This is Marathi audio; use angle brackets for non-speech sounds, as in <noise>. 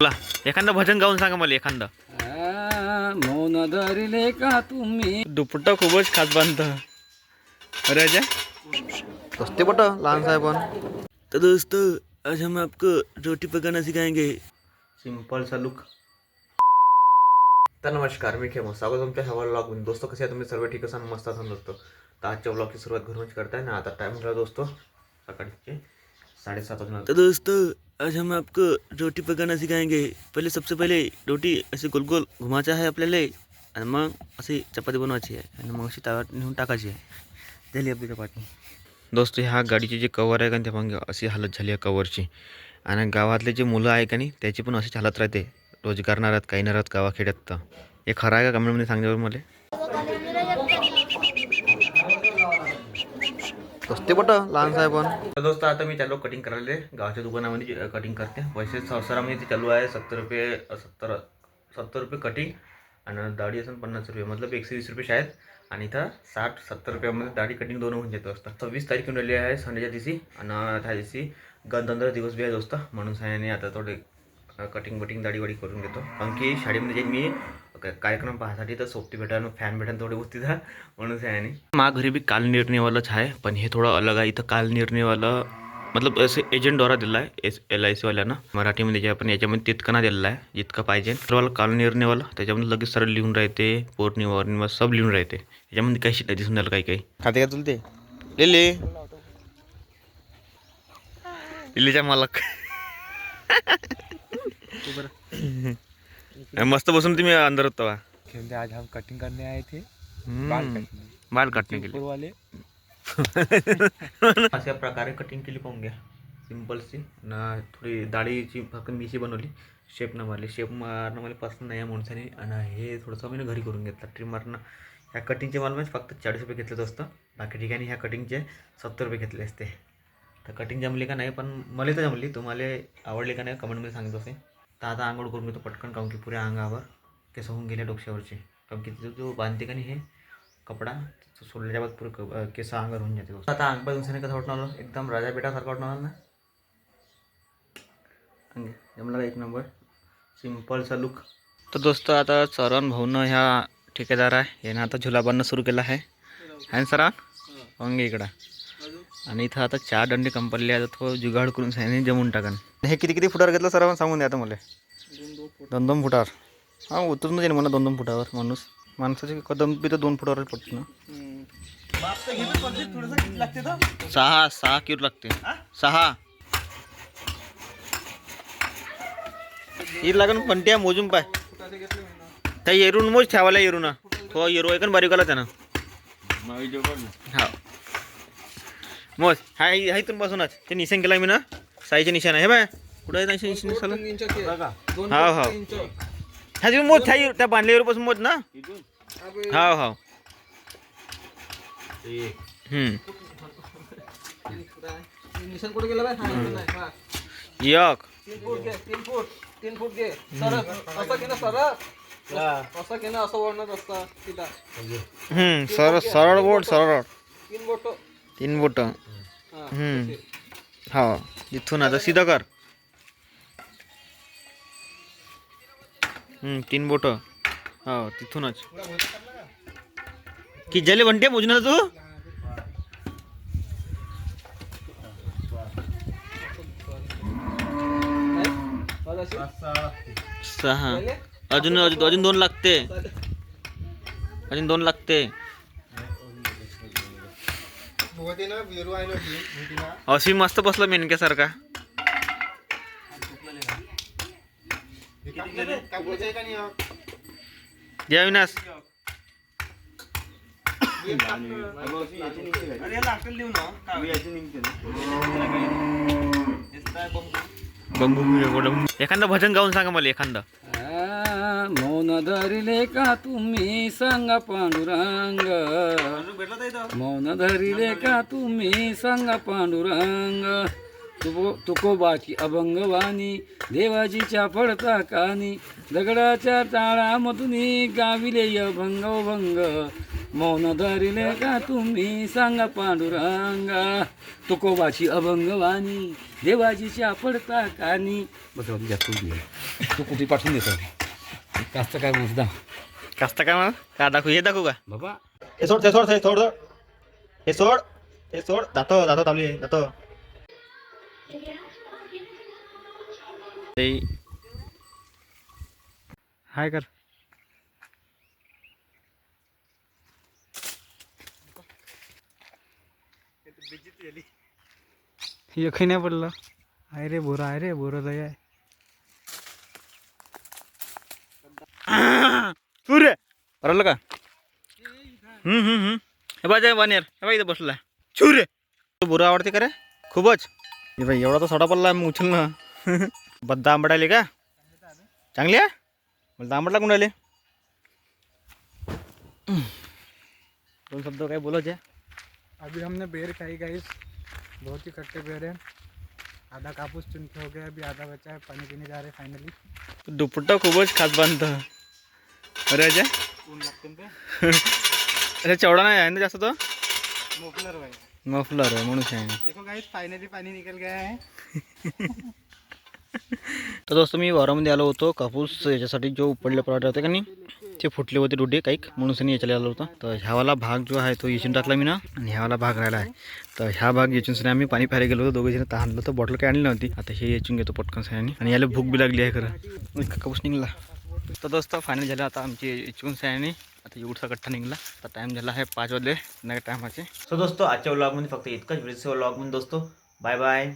ला एखादं भजन गाऊन सांगा मला एखादं. मौन धरिले का तुम्ही दुपट्टा खूपच खास बांधत. अरे अजय सस्ते बट लहान साहेब पण. तो दोस्तों आज हम आपको रोटी पकाना सिखाएंगे. सिंपल सा लुक तर नमस्कार मी खेमो. स्वागत तुमच्या ह्या व्लॉग दोस्तो कसे आहे तुम्ही? सर्व ठीक असाल? मस्त असाल दोस्तो. तर आजच्या व्लॉगची सुरुवात घरूनच करताय ना? आता टाइम झाला दोस्तो. सकाळचे. साडेसात बजे तो दोस्तों आज हम आपको रोटी पकाना सिखाएंगे। पहिले सबसे पहिले रोटी अशी गोल गोल घुमायचं आहे आपल्याला आणि मग अशी चपाती बनवायची आहे आणि मग अशी ताव्यात नेऊन टाकायची आहे झाली आपली चपाती। दोस्त ह्या गाडीचे जे कवर आहे का ते मग अशी हालत झाली आहे कवरची आणि गावातले जे मुलं आहे का नाही त्याची पण अशीच हालत राहते। रोजगार नाही राहत काही नाही राहत गावाखेड्यात तर। हे खरं आहे का कमेंटमध्ये सांगण्यावर मला। असते बट लहान साहेब पण दोस्त आता मी चालू कटिंग करायला. गावाच्या दुकानामध्ये कटिंग करते. पैसे संसारामध्ये ते चालू आहे. सत्तर रुपये सत्तर सत्तर रुपये कटिंग आणि दाढी असून पन्नास रुपये. मतलब एकशे वीस रुपये शाळेत. आणि इथं साठ सत्तर रुपयामध्ये दाढी कटिंग दोन होऊन जातो असतं सव्वीस तारीख येऊन आली आहे संडेच्या दिवशी. आणि त्या दिवशी गणतंत्र दिवस बी आहे दोस्त. म्हणून सायाने आता थोडे कटिंग बटिंग दाढी वाडी करून घेतो. कारण की शाळेमध्ये जे मी कार्यक्रम पाहण्यासाठी तर सोबती भेटायला फॅन भेटायला थोडी होती था म्हणून सायाने मा घरी बी काल निर्णयवालंच आहे पण हे थोडं अलग आहे. इथं काल निर्णयवालं मतलब असे एजंटद्वारा दिला आहे एस एल आय सीवाल्यानं. मराठीमध्ये जे आपण याच्यामध्ये तितकं दिलेला आहे जितकं पाहिजे. सर्वाला काल निर्णयवाला त्याच्यामध्ये लगेच सरळ लिहून राहते पौर्णिमा वौर्णिमा सब लिहून राहते. याच्यामध्ये काही शिट दिसून राहिलं काही काही खाते का तुलते लिले. लिलीच्या मालक. <laughs> मस्त बसून तुम्ही अंदर होता खेलते आज हम कटिंग करने आए थे. बाल काटणे गेले वाले. <laughs> अशा प्रकारे कटिंग केली पाहून घ्या. सिम्पलची ना थोडी दाढीची फक्त मिशी बनवली. शेप न मारली. शेप मारणं मला पसंत नाही आहे माणसाने. आणि हे थोडंसं मी घरी करून घेतलं. ट्रिम मारणं. ह्या कटिंगचे मला म्हणजे फक्त चाळीस रुपये घेतलं असतं. बाकी ठिकाणी ह्या कटिंगचे सत्तर रुपये घेतले असते. तर कटिंग जमली का नाही पण मला तर जमली. तुम्हाला आवडली का नाही कमेंटमध्ये सांगत असे तर आता आंघोळ करून घेतो पटकन काऊन की पुऱ्या अंगावर केस होऊन गेले डोक्यावरचे. काऊन की तिथं जो बांधते का नाही हे कपडा तो सोडल्याच्या बाद पुरं केस अंगावर होऊन जाते. आता अंगपाय दिवसाने कसं वाटणार? एकदम राजा बेटासारखं वाटणार ना? अंगे, जमला का एक नंबर? सिम्पलचा लुक तर दोस्त आता चरण भाऊनं ह्या ठेकेदार आहे यानं आता झुला बांधणं सुरू केलं आहे. आहे ना सरा अंगे इकडं. आणि इथं आता चार दंडे कंपल्ले आता तो जुगाड करून सायने जमून टाकन. हे किती किती फुटावर घेतलं सर सांगून द्या आता मला. दोन दोन फुटावर. हां उतरून येईल म्हणा दोन दोन फुटावर माणूस. माणसाचे कदम बी तर दोन फुटावर पडतो ना. सहा सहा किलो लागते. सहा. ही लागून पंट्या मोजून पाय. त्या येरून मोज ठेवायला येरू ना. तो येरू आहे का बारीक आला त्यानं. हा. मोज हा हा इथून बसूनच. ते निशाण केला मी ना. साईचे निशाण आहे. हे बाय. कुठं आहे निशाण? हा हा हा तिथून मोज त्या त्या बांधल्यावर पासून मोज ना हा हा हम्म. निशाण कुठे गेला एक. तीन फूट घे तीन फूट. तीन फूट घे. सर असं घे ना सर असं घे ना असं वळणच असतं तिला. सरळ सरळ बोट. सरळ. तीन बोट. तीन बोट. हम्म. हा. इथून आता सीधा कर. हम्म तीन बोट. हो तिथूनच. की जले म्हणते मोजून तू? सहा. अजून अजून दोन लागते. अजून दोन लागते. अशी मस्त बसला मेनक्यासारखा जय अविनाश बंबू एखादं भजन गाऊन सांगा मला एखादं. आ, मौन धरिले का तुम्ही सांगा पांडुरंग? मौन धरिले का तुम्ही सांगा पांडुरंग? तुको तुकोबाची अभंगवाणी देवाजीच्या पडता कानी दगडाच्या टाळामधून गाविले अभंग भंग. मौन धरिले का तुम्ही सांगा पांडुरंग? तुकोबाची अभंगवाणी देवाजीच्या पडता कानी. बघा तू कुठे पाठवून देतो कास्त काय मुद्दा कास्त काय मला का दाखवू हे दाखवू का बाबा हे सोड हे सोड हे सोड हे सोड हे सोड जातो जातो चालू आहे जातो हाय कर एकही नाही पडलं। आहे रे बोरा आहे रे बोरा लय आहे सूर्य बरं का हम्म हम्म हम्म हे बाय वानेर हे बाई इथं बसला सूर्य तो बुरा आवडते का रे खूपच हे बाई एवढा तर सोडा पडला मग उचल ना बद्दा आंबडाले का चांगली आहे मला तर आंबट लागून राहिले दोन शब्द काय बोलायचे अभी हमने बेर खाई गाइस बहुत ही खट्टे बेर हैं. आधा कापूस चुनके हो गया अभी आधा बचा है. पानी पीने जा रहे फाइनली दुपट्टा खूपच खास बांधतं ते अरे चवडा नाही आहे ना जास्त तो? मोफलर भाई मफलर आहे म्हणून आहे देखो गाइस फाइनली पानी निकल गया है. <laughs> तर दोस्त मी वावरामध्ये आलो होतो कापूस याच्यासाठी जो उपडले प्लॉट होते का नाही ते फुटले होते डुडे काही म्हणून मी याच्याला आलो होतो. तर ह्यावाला भाग जो आहे तो येचून टाकला मी ना आणि ह्यावाला भाग राहिला आहे. तर ह्या भाग येचून आम्ही पाणी प्यायला गेलो होतो दोघे जण आणलं तर बॉटल काही आणली नव्हती. आता हे येचून घेतो पटकन सयाने आणि याला भूक बी लागली आहे खरं. कापूस निघला. तर दोस्तों फायनल झालं आता आमची येचून सयाने. आता एवढसा कट्टा निघला. आता टाईम झाला आहे पाच वाजले नाही टायमाचे सो दोस्तों आजच्या व्लॉगमध्ये फक्त इतकंच. व्हिडिओ व्लॉगमध्ये दोस्तो बाय बाय